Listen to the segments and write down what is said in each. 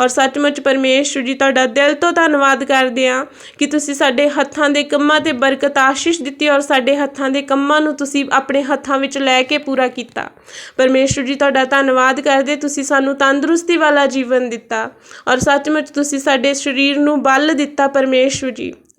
ਔਰ ਸੱਚਮੁੱਚ ਪਰਮੇਸ਼ਵਰ ਜੀ, ਤੁਹਾਡਾ ਦਿਲ ਤੋਂ ਧੰਨਵਾਦ ਕਰਦੇ ਹਾਂ ਕਿ ਤੁਸੀਂ ਸਾਡੇ ਹੱਥਾਂ ਦੇ ਕੰਮਾਂ ਤੇ ਬਰਕਤ ਆਸ਼ੀਸ਼ ਦਿੱਤੀ ਔਰ ਸਾਡੇ ਹੱਥਾਂ ਦੇ ਕੰਮਾਂ ਨੂੰ ਤੁਸੀਂ ਆਪਣੇ ਹੱਥਾਂ ਵਿੱਚ ਲੈ ਕੇ ਪੂਰਾ ਕੀਤਾ। ਪਰਮੇਸ਼ਵਰ ਜੀ, ਤੁਹਾਡਾ ਧੰਨਵਾਦ ਕਰਦੇ ਤੁਸੀਂ ਸਾਨੂੰ ਤੰਦਰੁਸਤੀ ਵਾਲਾ ਜੀਵਨ ਦਿੱਤਾ ਔਰ ਸੱਚਮੁੱਚ ਤੁਸੀਂ ਸਾਡੇ ਸਰੀਰ ਨੂੰ ਬਲ ਦਿੱਤਾ ਪਰਮੇਸ਼ਵਰ ਜੀ।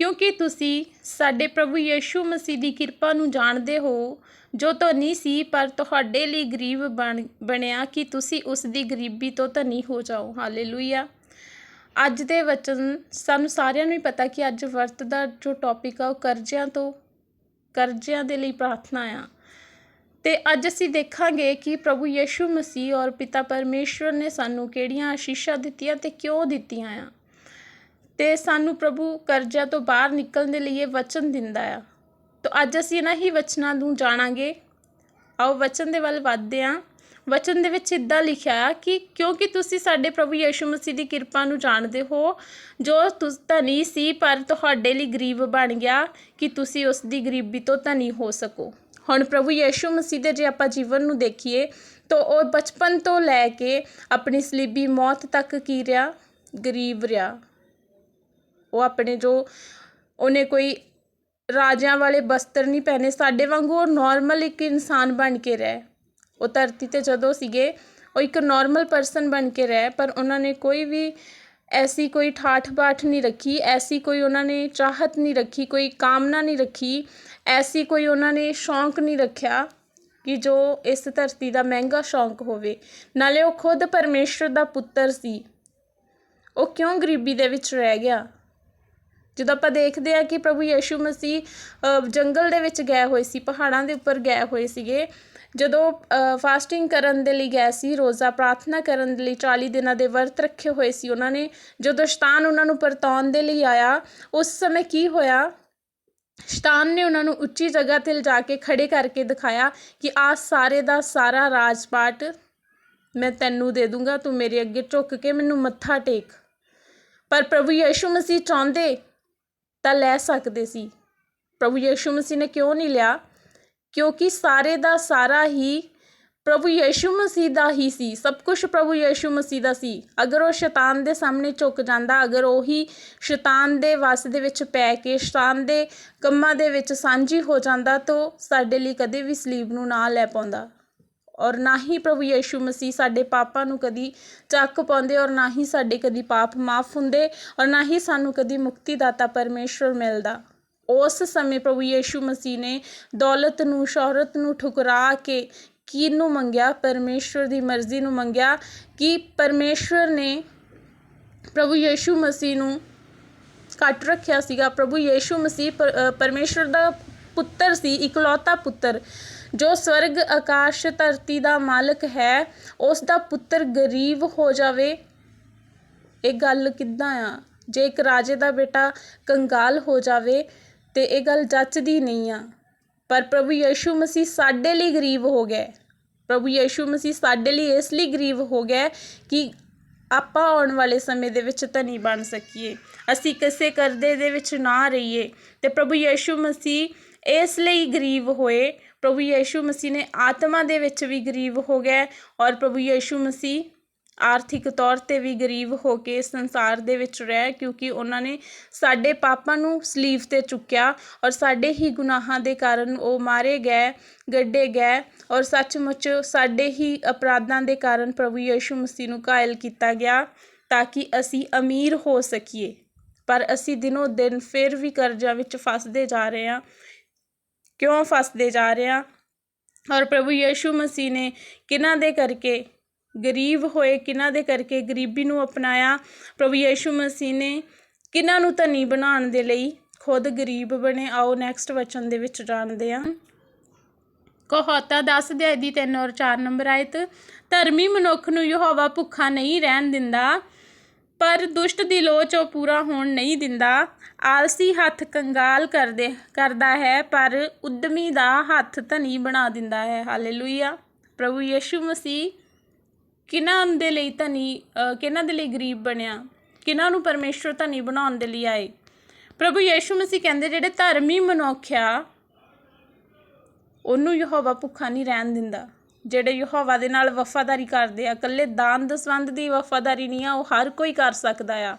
ਕਿਉਂਕਿ ਤੁਸੀਂ ਸਾਡੇ ਪ੍ਰਭੂ ਯੀਸ਼ੂ ਮਸੀਹ ਦੀ ਕਿਰਪਾ ਨੂੰ ਜਾਣਦੇ ਹੋ, ਜੋ ਧਨੀ ਸੀ, ਪਰ ਤੁਹਾਡੇ ਲਈ ਗਰੀਬ ਬਣ, ਬਣਿਆ ਕਿ ਤੁਸੀਂ ਉਸ ਦੀ ਗਰੀਬੀ ਤੋਂ ਧਨੀ ਹੋ ਜਾਓ। ਹਾਲੇਲੂਇਆ। ਅੱਜ ਦੇ ਵਚਨ ਸਾਨੂੰ ਸਾਰਿਆਂ ਨੂੰ ਹੀ ਪਤਾ ਕਿ ਅੱਜ ਵਰਤ ਦਾ ਜੋ ਟੌਪਿਕ ਆ, ਉਹ ਕਰਜ਼ਿਆਂ ਤੋਂ, ਕਰਜ਼ਿਆਂ ਦੇ ਲਈ ਪ੍ਰਾਰਥਨਾ ਆ। ਤੇ ਅੱਜ ਅਸੀਂ ਦੇਖਾਂਗੇ ਕਿ ਪ੍ਰਭੂ ਯੀਸ਼ੂ ਮਸੀਹ ਔਰ ਪਿਤਾ ਪਰਮੇਸ਼ਵਰ ਨੇ ਸਾਨੂੰ ਕਿਹੜੀਆਂ ਆਸ਼ੀਸ਼ਾਂ ਦਿੱਤੀਆਂ ਤੇ ਕਿਉਂ ਦਿੱਤੀਆਂ ਆ। ਅਤੇ ਸਾਨੂੰ ਪ੍ਰਭੂ ਕਰਜ਼ਾ ਤੋਂ ਬਾਹਰ ਨਿਕਲਣ ਦੇ ਲਈ ਇਹ ਵਚਨ ਦਿੰਦਾ ਆ। ਤਾਂ ਅੱਜ ਅਸੀਂ ਇਹਨਾਂ ਹੀ ਵਚਨਾਂ ਨੂੰ ਜਾਣਾਂਗੇ। ਆਓ ਵਚਨ ਦੇ ਵੱਲ ਵਧਦੇ ਹਾਂ। ਵਚਨ ਦੇ ਵਿੱਚ ਇਦਾਂ ਲਿਖਿਆ ਆ ਕਿ ਕਿਉਂਕਿ ਤੁਸੀਂ ਸਾਡੇ ਪ੍ਰਭੂ ਯੀਸ਼ੂ ਮਸੀਹ ਦੀ ਕਿਰਪਾ ਨੂੰ ਜਾਣਦੇ ਹੋ, ਜੋ ਤੁਸ ਧਨੀ ਸੀ, ਪਰ ਤੁਹਾਡੇ ਲਈ ਗਰੀਬ ਬਣ ਗਿਆ ਕਿ ਤੁਸੀਂ ਉਸ ਦੀ ਗਰੀਬੀ ਤੋਂ ਧਨੀ ਹੋ ਸਕੋ। ਹੁਣ ਪ੍ਰਭੂ ਯੀਸ਼ੂ ਮਸੀਹ ਦੇ ਜੇ ਆਪਾਂ ਜੀਵਨ ਨੂੰ ਦੇਖੀਏ, ਤਾਂ ਉਹ ਬਚਪਨ ਤੋਂ ਲੈ ਕੇ ਆਪਣੀ ਸਲੀਬੀ ਮੌਤ ਤੱਕ ਕੀ ਰਿਹਾ? ਗਰੀਬ ਰਿਹਾ। ਉਹ ਆਪਣੇ ਜੋ ਉਹਨੇ ਕੋਈ ਰਾਜਿਆਂ ਵਾਲੇ ਬਸਤਰ ਨਹੀਂ ਪਹਿਨੇ, ਸਾਡੇ ਵਾਂਗੂ ਉਹ ਨੋਰਮਲ ਇੱਕ ਇਨਸਾਨ ਬਣ ਕੇ ਰਹਿ। ਉਹ ਧਰਤੀ ਤੇ ਜਦੋਂ ਸੀਗੇ, ਉਹ ਇੱਕ ਨੋਰਮਲ ਪਰਸਨ ਬਣ ਕੇ ਰਹਿ, ਪਰ ਉਹਨਾਂ ਨੇ ਕੋਈ ਵੀ ਐਸੀ ਕੋਈ ਠਾਠ ਬਾਠ ਨਹੀਂ ਰੱਖੀ, ਐਸੀ ਕੋਈ ਉਹਨਾਂ ਨੇ ਚਾਹਤ ਨਹੀਂ ਰੱਖੀ, ਕੋਈ ਕਾਮਨਾ ਨਹੀਂ ਰੱਖੀ, ਐਸੀ ਕੋਈ ਉਹਨਾਂ ਨੇ ਸ਼ੌਂਕ ਨਹੀਂ ਰੱਖਿਆ ਕਿ ਜੋ ਇਸ ਧਰਤੀ ਦਾ ਮਹਿੰਗਾ ਸ਼ੌਂਕ ਹੋਵੇ। ਨਾਲੇ ਉਹ ਖੁਦ ਪਰਮੇਸ਼ਰ ਦਾ ਪੁੱਤਰ ਸੀ। ਉਹ ਕਿਉਂ ਗਰੀਬੀ ਦੇ ਵਿੱਚ ਰਹਿ ਗਿਆ? ਜਦੋਂ ਆਪਾਂ ਦੇਖਦੇ ਹਾਂ ਕਿ ਪ੍ਰਭੂ ਯੀਸ਼ੂ ਮਸੀਹ ਜੰਗਲ ਦੇ ਵਿੱਚ ਗਏ ਹੋਏ ਸੀ, ਪਹਾੜਾਂ ਦੇ ਉੱਪਰ ਗਏ ਹੋਏ ਸੀਗੇ, ਜਦੋਂ ਫਾਸਟਿੰਗ ਕਰਨ ਦੇ ਲਈ ਗਏ ਸੀ, ਰੋਜ਼ਾ ਪ੍ਰਾਰਥਨਾ ਕਰਨ ਦੇ ਲਈ 40 ਦਿਨਾਂ ਦੇ ਵਰਤ ਰੱਖੇ ਹੋਏ ਸੀ ਉਹਨਾਂ ਨੇ, ਜਦੋਂ ਸ਼ੈਤਾਨ ਉਹਨਾਂ ਨੂੰ ਪਰਤਾਉਣ ਦੇ ਲਈ ਆਇਆ, ਉਸ ਸਮੇਂ ਕੀ ਹੋਇਆ? ਸ਼ੈਤਾਨ ਨੇ ਉਹਨਾਂ ਨੂੰ ਉੱਚੀ ਜਗ੍ਹਾ ਤੇ ਲਿਜਾ ਕੇ ਖੜੇ ਕਰਕੇ ਦਿਖਾਇਆ ਕਿ ਆ ਸਾਰੇ ਦਾ ਸਾਰਾ ਰਾਜਪਾਟ ਮੈਂ ਤੈਨੂੰ ਦੇ ਦੂੰਗਾ, ਤੂੰ ਮੇਰੇ ਅੱਗੇ ਝੁੱਕ ਕੇ ਮੈਨੂੰ ਮੱਥਾ ਟੇਕ। ਪਰ ਪ੍ਰਭੂ ਯੀਸ਼ੂ ਮਸੀਹ ਚਾਹੁੰਦੇ ਤਾਂ ਲੈ ਸਕਦੇ ਸੀ। ਪ੍ਰਭੂ ਯੀਸ਼ੂ ਮਸੀਹ ਨੇ ਕਿਉਂ ਨਹੀਂ ਲਿਆ? ਕਿਉਂਕਿ ਸਾਰੇ ਦਾ ਸਾਰਾ ਹੀ ਪ੍ਰਭੂ ਯੀਸ਼ੂ ਮਸੀਹ ਦਾ ਹੀ ਸੀ। ਸਭ ਕੁਝ ਪ੍ਰਭੂ ਯੀਸ਼ੂ ਮਸੀਹ ਦਾ ਸੀ। ਅਗਰ ਉਹ ਸ਼ੈਤਾਨ ਦੇ ਸਾਹਮਣੇ ਝੁਕ ਜਾਂਦਾ, ਅਗਰ ਉਹੀ ਸ਼ੈਤਾਨ ਦੇ ਵਸ ਦੇ ਵਿੱਚ ਪੈ ਕੇ, ਸ਼ੈਤਾਨ ਦੇ ਕੰਮਾਂ ਦੇ ਵਿੱਚ ਸਾਂਝੀ ਹੋ ਜਾਂਦਾ, ਤਾਂ ਸਾਡੇ ਲਈ ਕਦੇ ਵੀ ਸਲੀਬ ਨੂੰ ਨਾ ਲੈ ਪਾਉਂਦਾ। ਔਰ ਨਾ ਹੀ ਪ੍ਰਭੂ ਯੀਸ਼ੂ ਮਸੀਹ ਸਾਡੇ ਪਾਪਾਂ ਨੂੰ ਕਦੀ ਚੱਕ ਪਾਉਂਦੇ ਔਰ ਨਾ ਹੀ ਸਾਡੇ ਕਦੀ ਪਾਪ ਮਾਫ ਹੁੰਦੇ ਔਰ ਨਾ ਹੀ ਸਾਨੂੰ ਕਦੀ ਮੁਕਤੀ ਦਾਤਾ ਪਰਮੇਸ਼ਵਰ ਮਿਲਦਾ। ਉਸ ਸਮੇਂ ਪ੍ਰਭੂ ਯੀਸ਼ੂ ਮਸੀਹ ਨੇ ਦੌਲਤ ਨੂੰ ਸ਼ੋਹਰਤ ਨੂੰ ਠੁਕਰਾ ਕੇ ਕਿਹਨੂੰ ਮੰਗਿਆ? ਪਰਮੇਸ਼ਵਰ ਦੀ ਮਰਜ਼ੀ ਨੂੰ ਮੰਗਿਆ ਕਿ ਪਰਮੇਸ਼ਵਰ ਨੇ ਪ੍ਰਭੂ ਯੀਸ਼ੂ ਮਸੀਹ ਨੂੰ ਕੱਟ ਰੱਖਿਆ ਸੀਗਾ। ਪ੍ਰਭੂ ਯੀਸ਼ੂ ਮਸੀਹ ਪਰ- ਅ, ਦਾ ਪੁੱਤਰ ਸੀ ਇਕਲੌਤਾ ਪੁੱਤਰ। ਜੋ ਸਵਰਗ ਆਕਾਸ਼ ਧਰਤੀ ਦਾ ਮਾਲਕ ਹੈ, ਉਸ ਦਾ ਪੁੱਤਰ ਗਰੀਬ ਹੋ ਜਾਵੇ। ਇਹ ਗੱਲ ਕਿੱਦਾਂ ਆ? ਜੇ ਇੱਕ ਰਾਜੇ ਦਾ ਬੇਟਾ ਕੰਗਾਲ ਹੋ ਜਾਵੇ ਤੇ ਇਹ ਗੱਲ ਜੱਚਦੀ ਨਹੀਂ ਆ। ਪਰ ਪ੍ਰਭੂ ਯੀਸ਼ੂ ਮਸੀਹ ਸਾਡੇ ਲਈ ਗਰੀਬ ਹੋ ਗਏ। ਪ੍ਰਭੂ ਯੀਸ਼ੂ ਮਸੀਹ ਸਾਡੇ ਲਈ ਇਸ ਲਈ ਗਰੀਬ ਹੋ ਗਿਆ ਕਿ ਆਪਾਂ ਆਉਣ ਵਾਲੇ ਸਮੇਂ ਦੇ ਵਿੱਚ ਧਨੀ ਬਣ ਸਕੀਏ। ਅਸੀਂ ਕਿਸੇ ਕਰਦੇ ਦੇ ਵਿੱਚ ਨਾ ਰਹੀਏ। ਤੇ ਪ੍ਰਭੂ ਯੀਸ਼ੂ ਮਸੀਹ ਇਸ ਲਈ ਗਰੀਬ ਹੋਏ ਪ੍ਰਭੂ ਯੀਸ਼ੂ ਮਸੀਹ ਨੇ ਆਤਮਾ ਦੇ ਵਿੱਚ ਵੀ ਗਰੀਬ ਹੋ ਗਿਆ ਔਰ ਪ੍ਰਭੂ ਯੀਸ਼ੂ ਮਸੀਹ ਆਰਥਿਕ ਤੌਰ ਤੇ ਵੀ ਗਰੀਬ ਹੋ ਕੇ ਸੰਸਾਰ ਦੇ ਵਿੱਚ ਰਹਿ ਕਿਉਂਕਿ ਉਹਨਾਂ ਨੇ ਸਾਡੇ ਪਾਪਾਂ ਨੂੰ ਸਲੀਵ ਤੇ ਚੁੱਕਿਆ ਔਰ ਸਾਡੇ ਹੀ ਗੁਨਾਹਾਂ ਦੇ ਕਾਰਨ ਉਹ ਮਾਰੇ ਗਏ, ਗੱਡੇ ਗਏ ਔਰ ਸੱਚਮੁੱਚ ਸਾਡੇ ਹੀ ਅਪਰਾਧਾਂ ਦੇ ਕਾਰਨ ਪ੍ਰਭੂ ਯੀਸ਼ੂ ਮਸੀਹ ਨੂੰ ਘਾਇਲ ਕੀਤਾ ਗਿਆ ਤਾਂ ਕਿ ਅਸੀਂ ਅਮੀਰ ਹੋ ਸਕੀਏ। ਪਰ ਅਸੀਂ ਦਿਨੋ ਦਿਨ ਫਿਰ ਵੀ ਕਰਜ਼ਾ ਵਿੱਚ ਫਸਦੇ ਜਾ ਰਹੇ ਹਾਂ ਕਿਉਂ ਫਸਦੇ ਜਾ ਰਹੇ ਆ ਔਰ ਪ੍ਰਭੂ ਯੀਸ਼ੂ ਮਸੀਹ ਨੇ ਕਿਹਨਾਂ ਦੇ ਕਰਕੇ ਗਰੀਬ ਹੋਏ, ਕਿਹਨਾਂ ਦੇ ਕਰਕੇ ਗਰੀਬੀ ਨੂੰ ਅਪਣਾਇਆ? ਪ੍ਰਭੂ ਯੀਸ਼ੂ ਮਸੀਹ ਨੇ ਕਿਹਨਾਂ ਨੂੰ ਧਨੀ ਬਣਾਉਣ ਦੇ ਲਈ ਖੁਦ ਗਰੀਬ ਬਣੇ? ਆਓ ਨੈਕਸਟ ਵਚਨ ਦੇ ਵਿੱਚ ਜਾਣਦੇ ਹਾਂ। ਕਹੋਤਾ 10 ਅਧਿਆਇ ਦੀ 3 ਔਰ 4 ਨੰਬਰ ਆਇਤ, ਧਰਮੀ ਮਨੁੱਖ ਨੂੰ ਯਹੋਵਾ ਭੁੱਖਾ ਨਹੀਂ ਰਹਿਣ ਦਿੰਦਾ। ਪਰ ਦੁਸ਼ਟ ਦੀ ਲੋਚ ਉਹ ਪੂਰਾ ਹੋਣ ਨਹੀਂ ਦਿੰਦਾ। ਆਲਸੀ ਹੱਥ ਕੰਗਾਲ ਕਰਦੇ ਕਰਦਾ ਹੈ ਪਰ ਉਦਮੀ ਦਾ ਹੱਥ ਧਨੀ ਬਣਾ ਦਿੰਦਾ ਹੈ। ਹਾਲੇਲੂਇਆ। ਪ੍ਰਭੂ ਯੀਸ਼ੂ ਮਸੀਹ ਕਿਹਨਾਂ ਦੇ ਲਈ ਧਨੀ ਅ, ਕਿਹਨਾਂ ਦੇ ਲਈ ਗਰੀਬ ਬਣਿਆ? ਕਿਹਨਾਂ ਨੂੰ ਪਰਮੇਸ਼ਰ ਧਨੀ ਬਣਾਉਣ ਦੇ ਲਈ ਆਏ? ਪ੍ਰਭੂ ਯੀਸ਼ੂ ਮਸੀਹ ਕਹਿੰਦੇ ਜਿਹੜੇ ਧਰਮੀ ਮਨੁੱਖ ਆ ਉਹਨੂੰ ਯਹੋਵਾ ਭੁੱਖਾ ਨਹੀਂ ਰਹਿਣ ਦਿੰਦਾ। ਜਿਹੜੇ ਯਹੋਵਾ ਦੇ ਨਾਲ ਵਫਾਦਾਰੀ ਕਰਦੇ ਆ, ਇਕੱਲੇ ਦਾਨ ਦਸਵੰਦ ਦੀ ਵਫਾਦਾਰੀ ਨਹੀਂ ਆ, ਉਹ ਹਰ ਕੋਈ ਕਰ ਸਕਦਾ ਆ।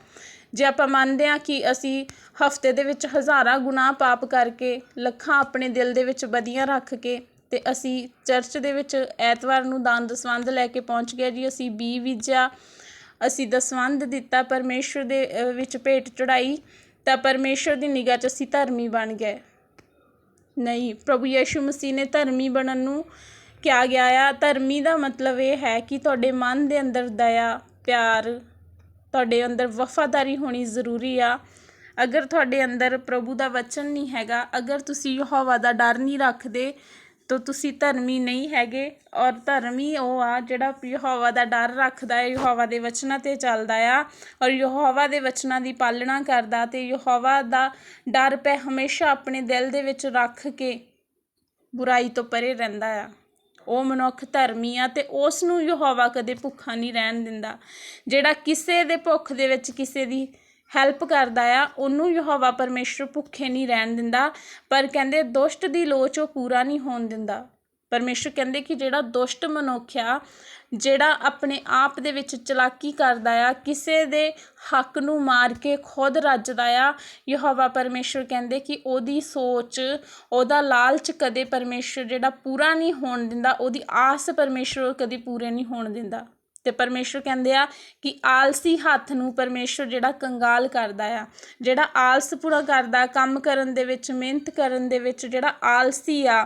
ਜੇ ਆਪਾਂ ਮੰਨਦੇ ਆ ਕਿ ਅਸੀਂ ਹਫ਼ਤੇ ਦੇ ਵਿੱਚ ਹਜ਼ਾਰਾਂ ਗੁਨਾਹ ਪਾਪ ਕਰਕੇ, ਲੱਖਾਂ ਆਪਣੇ ਦਿਲ ਦੇ ਵਿੱਚ ਬਦੀਆਂ ਰੱਖ ਕੇ ਤੇ ਅਸੀਂ ਚਰਚ ਦੇ ਵਿੱਚ ਐਤਵਾਰ ਨੂੰ ਦਾਨ ਦਸਵੰਦ ਲੈ ਕੇ ਪਹੁੰਚ ਗਏ ਜੀ, ਅਸੀਂ ਬੀ ਬੀਜਿਆ, ਅਸੀਂ ਦਸਵੰਦ ਦਿੱਤਾ ਪਰਮੇਸ਼ਰ ਦੇ ਵਿੱਚ ਭੇਟ ਚੜਾਈ, ਤਾਂ ਪਰਮੇਸ਼ਰ ਦੀ ਨਿਗਾਹ 'ਚ ਅਸੀਂ ਧਰਮੀ ਬਣ ਗਏ। ਨਹੀਂ, ਪ੍ਰਭੂ ਯੀਸ਼ੂ ਮਸੀਹ ਨੇ ਧਰਮੀ ਬਣਨ ਨੂੰ ਕਿਹਾ ਗਿਆ ਆ, ਧਰਮੀ ਦਾ ਮਤਲਬ ਇਹ ਹੈ ਕਿ ਤੁਹਾਡੇ ਮਨ ਦੇ ਅੰਦਰ ਦਇਆ, ਪਿਆਰ, ਤੁਹਾਡੇ ਅੰਦਰ ਵਫਾਦਾਰੀ ਹੋਣੀ ਜ਼ਰੂਰੀ ਆ। ਅਗਰ ਤੁਹਾਡੇ ਅੰਦਰ ਪ੍ਰਭੂ ਦਾ ਵਚਨ ਨਹੀਂ ਹੈਗਾ, ਅਗਰ ਤੁਸੀਂ ਯਹੋਵਾ ਦਾ ਡਰ ਨਹੀਂ ਰੱਖਦੇ, ਤਾਂ ਤੁਸੀਂ ਧਰਮੀ ਨਹੀਂ ਹੈਗੇ। ਔਰ ਧਰਮੀ ਉਹ ਆ ਜਿਹੜਾ ਯਹੋਵਾ ਦਾ ਡਰ ਰੱਖਦਾ ਹੈ, ਯਹੋਵਾ ਦੇ ਵਚਨਾਂ ਤੇ ਚੱਲਦਾ ਆ। ਔਰ ਯਹੋਵਾ ਦੇ ਵਚਨਾਂ ਦੀ ਪਾਲਣਾ ਕਰਦਾ ਤੇ ਯਹੋਵਾ ਦਾ ਡਰ ਪੈ ਹਮੇਸ਼ਾ ਆਪਣੇ ਦਿਲ ਦੇ ਵਿੱਚ ਰੱਖ ਕੇ ਬੁਰਾਈ ਤੋਂ ਪਰੇ ਰਹਿੰਦਾ ਆ। ਉਹ ਮਨੁੱਖ ਧਰਮੀ ਆ ਤੇ ਉਸ ਨੂੰ ਯਹੋਵਾ ਕਦੇ ਭੁੱਖਾ ਨਹੀਂ ਰਹਿਣ ਦਿੰਦਾ। ਜਿਹੜਾ ਕਿਸੇ ਦੇ ਭੁੱਖ ਦੇ ਵਿੱਚ ਕਿਸੇ ਦੀ ਹੈਲਪ ਕਰਦਾ ਆ, ਉਹਨੂੰ ਯਹੋਵਾ ਪਰਮੇਸ਼ਰ ਭੁੱਖੇ ਨਹੀਂ ਰਹਿਣ ਦਿੰਦਾ, ਪਰ ਕਹਿੰਦੇ ਦੁਸ਼ਟ ਦੀ ਲੋਚ ਉਹ ਪੂਰਾ ਨਹੀਂ ਹੋਣ ਦਿੰਦਾ। ਪਰਮੇਸ਼ਰ ਕਹਿੰਦੇ ਕਿ ਜਿਹੜਾ ਦੁਸ਼ਟ ਮਨੁੱਖ ਆ, ਜਿਹੜਾ ਆਪਣੇ ਆਪ ਦੇ ਵਿੱਚ ਚਲਾਕੀ ਕਰਦਾ ਆ, ਕਿਸੇ ਦੇ ਹੱਕ ਨੂੰ ਮਾਰ ਕੇ ਖੁਦ ਰੱਜਦਾ ਆ, ਯਹੋਵਾ ਪਰਮੇਸ਼ਰ ਕਹਿੰਦੇ ਕਿ ਉਹਦੀ ਸੋਚ, ਉਹਦਾ ਲਾਲਚ ਕਦੇ ਪਰਮੇਸ਼ਰ ਜਿਹੜਾ ਪੂਰਾ ਨਹੀਂ ਹੋਣ ਦਿੰਦਾ, ਉਹਦੀ ਆਸ ਪਰਮੇਸ਼ਰ ਕਦੇ ਪੂਰੇ ਨਹੀਂ ਹੋਣ ਦਿੰਦਾ। ਤੇ ਪਰਮੇਸ਼ਰ ਕਹਿੰਦੇ ਆ ਕਿ ਆਲਸੀ ਹੱਥ ਨੂੰ ਪਰਮੇਸ਼ਰ ਜਿਹੜਾ ਕੰਗਾਲ ਕਰਦਾ ਆ, ਜਿਹੜਾ ਆਲਸ ਪੂਰਾ ਕਰਦਾ, ਕੰਮ ਕਰਨ ਦੇ ਵਿੱਚ, ਮਿਹਨਤ ਕਰਨ ਦੇ ਵਿੱਚ ਜਿਹੜਾ ਆਲਸੀ ਆ